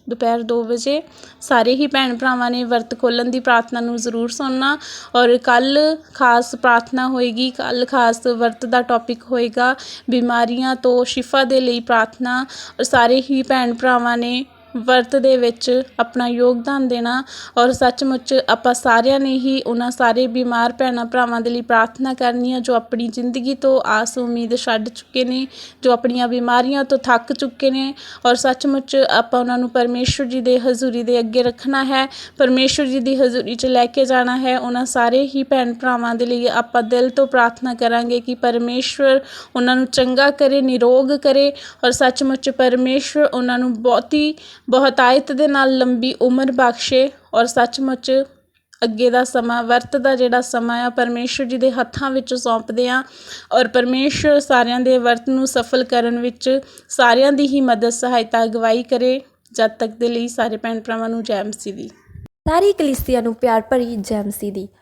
ਦੁਪਹਿਰ ਦੋ ਵਜੇ। ਸਾਰੇ ਹੀ ਭੈਣ ਭਰਾਵਾਂ ਨੇ ਵਰਤ ਖੋਲ੍ਹਣ ਦੀ ਪ੍ਰਾਰਥਨਾ ਨੂੰ ਜ਼ਰੂਰ ਸੁਣਨਾ ਔਰ ਕੱਲ੍ਹ ਖਾਸ ਪ੍ਰਾਰਥਨਾ ਹੋਏਗੀ। ਕੱਲ੍ਹ ਖਾਸ ਵਰਤ ਦਾ ਟੋਪਿਕ ਹੋਏਗਾ ਬਿਮਾਰੀਆਂ ਤੋਂ ਸ਼ਿਫਾ ਦੇ ਲਈ ਪ੍ਰਾਰਥਨਾ। ਔਰ ਸਾਰੇ ਹੀ ਭੈਣ ਭਰਾਵਾਂ ਨੇ ਵਰਤ ਦੇ ਵਿੱਚ ਆਪਣਾ ਯੋਗਦਾਨ ਦੇਣਾ ਔਰ ਸੱਚਮੁੱਚ ਆਪਾਂ ਸਾਰਿਆਂ ਨੇ ਹੀ ਉਹਨਾਂ ਸਾਰੇ ਬਿਮਾਰ ਭੈਣਾਂ ਭਰਾਵਾਂ ਦੇ ਲਈ ਪ੍ਰਾਰਥਨਾ ਕਰਨੀ ਆ ਜੋ ਆਪਣੀ ਜ਼ਿੰਦਗੀ ਤੋਂ ਆਸ ਉਮੀਦ ਛੱਡ ਚੁੱਕੇ ਨੇ, ਜੋ ਆਪਣੀਆਂ ਬਿਮਾਰੀਆਂ ਤੋਂ ਥੱਕ ਚੁੱਕੇ ਨੇ ਔਰ ਸੱਚਮੁੱਚ ਆਪਾਂ ਉਹਨਾਂ ਨੂੰ ਪਰਮੇਸ਼ਵਰ ਜੀ ਦੇ ਹਜ਼ੂਰੀ ਦੇ ਅੱਗੇ ਰੱਖਣਾ ਹੈ ਪਰਮੇਸ਼ਵਰ ਜੀ ਦੀ ਹਜ਼ੂਰੀ 'ਚ ਲੈ ਕੇ ਜਾਣਾ ਹੈ, ਉਹਨਾਂ ਸਾਰੇ ਹੀ ਭੈਣ ਭਰਾਵਾਂ ਦੇ ਲਈ ਆਪਾਂ ਦਿਲ ਤੋਂ ਪ੍ਰਾਰਥਨਾ ਕਰਾਂਗੇ ਕਿ ਪਰਮੇਸ਼ਵਰ ਉਹਨਾਂ ਨੂੰ ਚੰਗਾ ਕਰੇ, ਨਿਰੋਗ ਕਰੇ ਔਰ ਸੱਚਮੁੱਚ ਪਰਮੇਸ਼ਵਰ ਉਹਨਾਂ ਨੂੰ ਬਹੁਤੀ ਬਹੁਤਾਇਤ ਦੇ ਨਾਲ ਲੰਬੀ ਉਮਰ ਬਖਸ਼ੇ ਔਰ ਸੱਚਮੁੱਚ ਅੱਗੇ ਦਾ ਸਮਾਂ ਵਰਤ ਦਾ ਜਿਹੜਾ ਸਮਾਂ ਆ ਪਰਮੇਸ਼ਵਰ ਜੀ ਦੇ ਹੱਥਾਂ ਵਿੱਚ ਸੌਂਪਦੇ ਹਾਂ ਔਰ ਪਰਮੇਸ਼ਵਰ ਸਾਰਿਆਂ ਦੇ ਵਰਤ ਨੂੰ ਸਫਲ ਕਰਨ ਵਿੱਚ ਸਾਰਿਆਂ ਦੀ ਹੀ ਮਦਦ, ਸਹਾਇਤਾ, ਅਗਵਾਈ ਕਰੇ। ਜਦ ਤੱਕ ਦੇ ਲਈ ਸਾਰੇ ਭੈਣ ਭਰਾਵਾਂ ਨੂੰ ਜੈ ਮਸੀਹ ਦੀ। ਸਾਰੀ ਕਲੀਸਿਆ ਨੂੰ ਪਿਆਰ ਭਰੀ ਜੈ ਮਸੀਹ ਦੀ।